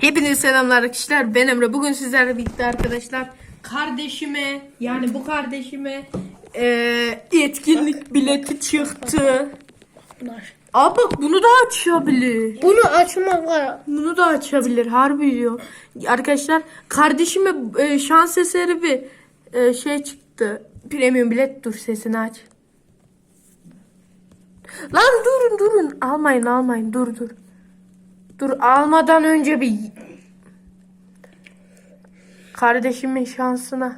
Hepinize selamlar arkadaşlar. Ben Emre. Bugün sizlerle birlikte arkadaşlar kardeşime yani bu kardeşime eee, etkinlik bileti çıktı. Aa bak bunu da açabilir. Bunu açmak var. Bunu da açabilir. Harbi diyor. Arkadaşlar kardeşime e, şans eseri bir e, şey çıktı. Premium bilet dur sesini aç. Lan durun durun. Almayın almayın dur dur. Dur almadan önce bir kardeşimin şansına.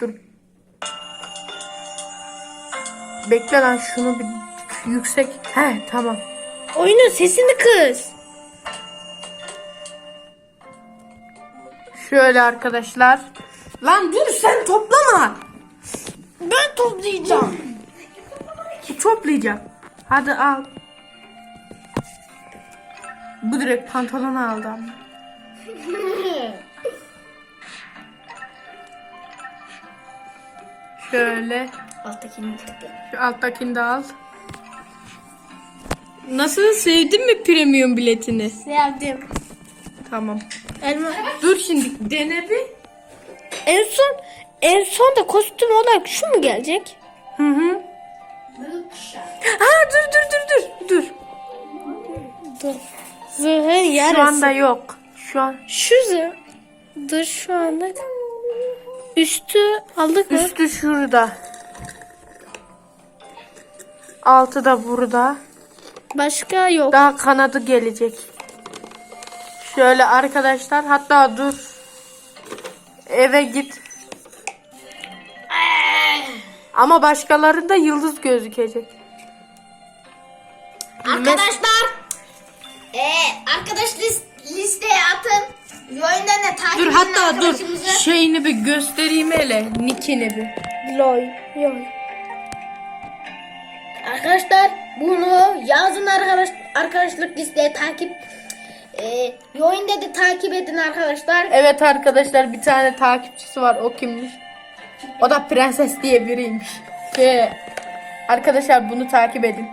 Dur. Bekle lan şunu bir yüksek. He tamam. Oyunun sesini kız. Şöyle arkadaşlar. Lan dur sen toplama. Ben toplayacağım. Toplayacağım. Hadi al. Bu direkt pantolonu aldı ama. Şöyle. Alttakini tıkla. Şu alttakini de al. Nasıl sevdin mi premium biletini? Sevdim. Tamam. Elma. Dur şimdi dene bir. En son en son da kostüm olarak şu mu gelecek? Hı hı. Ha dur dur dur dur. Dur. Dur. Zırhın yarısı. Şu anda yok. Şu an Şu zırh. Dur şu anda. Üstü aldık mı? Üstü şurada. Altı da burada. Başka yok. Daha kanadı gelecek. Şöyle arkadaşlar hatta dur. Eve git. Ama başkalarında yıldız gözükecek. Arkadaşlar arkadaş lis- listeye atın. Oyundan da takip Dur edin hatta dur. arkadaşımızı. Şeyini bir göstereyim hele. Nickini bir. Lol. Yok. Arkadaşlar bunu yazın arkadaş arkadaşlık listeye takip eee oyunda da takip edin arkadaşlar. Evet arkadaşlar bir tane takipçisi var. O kimmiş? O da prenses diye biriymiş. Ve arkadaşlar bunu takip edin.